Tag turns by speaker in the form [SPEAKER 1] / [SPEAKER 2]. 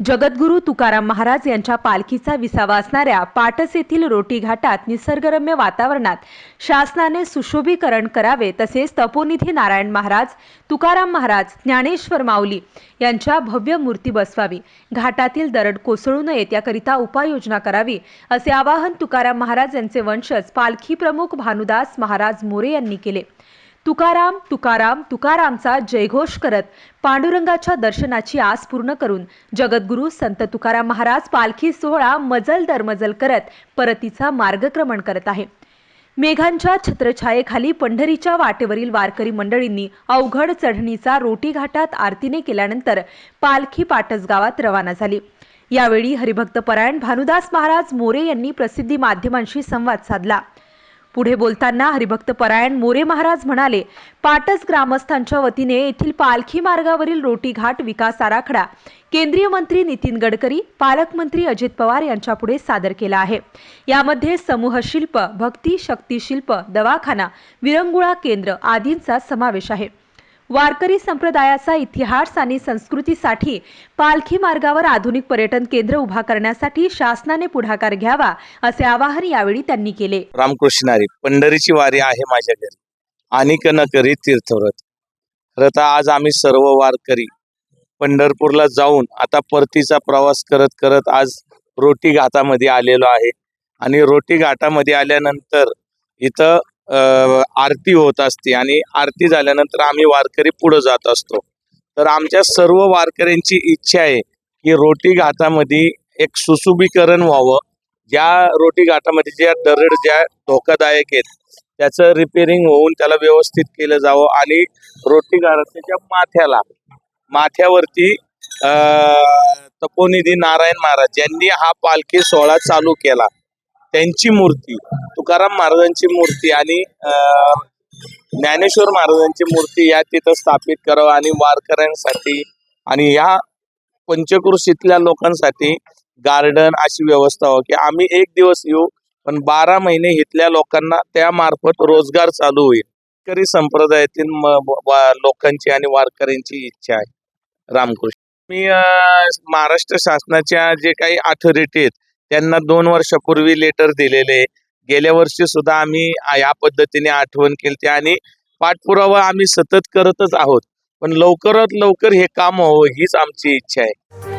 [SPEAKER 1] जगद्गुरू तुकाराम महाराज यांच्या पालखीचा विसावा असणाऱ्या पाटस येथील रोटी घाटात निसर्गरम्य वातावरणात शासनाने सुशोभीकरण करावे तसेच तपोनिधी नारायण महाराज तुकाराम महाराज ज्ञानेश्वर माऊली यांच्या भव्य मूर्ती बसवावी. घाटातील दरड कोसळू नये याकरिता उपाययोजना करावी असे आवाहन तुकाराम महाराज यांचे वंशज पालखी प्रमुख भानुदास महाराज मोरे यांनी केले. तुकाराम तुकाराम तुकारामचा जयघोष करत पांडुरंगाच्या दर्शनाची आस पूर्ण करून जगद्गुरू संत तुकाराम महाराज पालखी सोहळा मजल दरमजल करत परतीचा मार्गक्रमण करत आहे. मेघांच्या छत्रछायेखाली पंढरीच्या वाटेवरील वारकरी मंडळींनी अवघड चढणीचा रोटी घाटात आरतीने केल्यानंतर पालखी पाटस गावात रवाना झाली. यावेळी हरिभक्त परायण भानुदास महाराज मोरे यांनी प्रसिद्धी माध्यमांशी संवाद साधला. पुढे बोलताना हरिभक्त परायण मोरे महाराज म्हणाले पाटस ग्रामस्थांच्या वतीने येथील पालखी मार्गावरील रोटी घाट विकास आराखडा केंद्रीय मंत्री नितीन गडकरी पालकमंत्री अजित पवार यांच्यापुढे सादर केला आहे. यामध्ये समूह शिल्प भक्ती शक्ती शिल्प दवाखाना विरंगुळा केंद्र आदींचा समावेश आहे. वारकरी संप्रदायाचा इतिहास आणि संस्कृतीसाठी पालखी मार्गावर आधुनिक पर्यटन केंद्र उभा करण्यासाठी शासनाने पुढाकार घ्यावा असे आवाहन यावेळी त्यांनी केले.
[SPEAKER 2] रामकृष्णारी पंढरीची वारी आहे माझ्या घरी. आणि न करी तीर्थव्रत. खरं तर आज आम्ही सर्व वारकरी पंढरपूरला जाऊन आता परतीचा प्रवास करत करत आज रोटी घाटामध्ये आलेलो आहे. आणि रोटी घाटामध्ये आल्यानंतर इथं आरती होत असते आणि आरती झाल्यानंतर आम्ही वारकरी पुढे जात असतो. तर आमच्या सर्व वारकऱ्यांची इच्छा आहे की रोटी घाटामध्ये एक सुशोभीकरण व्हावं. ज्या रोटी घाटामध्ये ज्या दरड ज्या धोकादायक आहेत त्याचं रिपेरिंग होऊन त्याला व्यवस्थित केलं जावं आणि रोटी घाटाच्या माथ्याला माथ्यावरती तपोनिधी नारायण महाराज यांनी हा पालखी सोहळा चालू केला. त्यांची मूर्ती तुकाराम महाराजांची मूर्ती आणि ज्ञानेश्वर महाराजांची मूर्ती या तिथं स्थापित करावं आणि वारकऱ्यांसाठी आणि या पंचकृषीतल्या लोकांसाठी गार्डन अशी व्यवस्था हो की आम्ही एक दिवस येऊ पण बारा महिने इथल्या लोकांना त्या मार्फत रोजगार चालू होईल. शेतकरी संप्रदायातील लोकांची आणि वारकऱ्यांची इच्छा आहे. रामकृष्ण. मी महाराष्ट्र शासनाच्या जे काही अथॉरिटी आहेत त्यांना दोन वर्षापूर्वी लेटर दिलेले गेल्या वर्षी सुद्धा आम्ही या पद्धतीने आठवण केली आणि पाठपुरावा आम्ही सतत करतच आहोत. पण लवकरात लवकर हे काम व्हावं हीच आमची इच्छा आहे.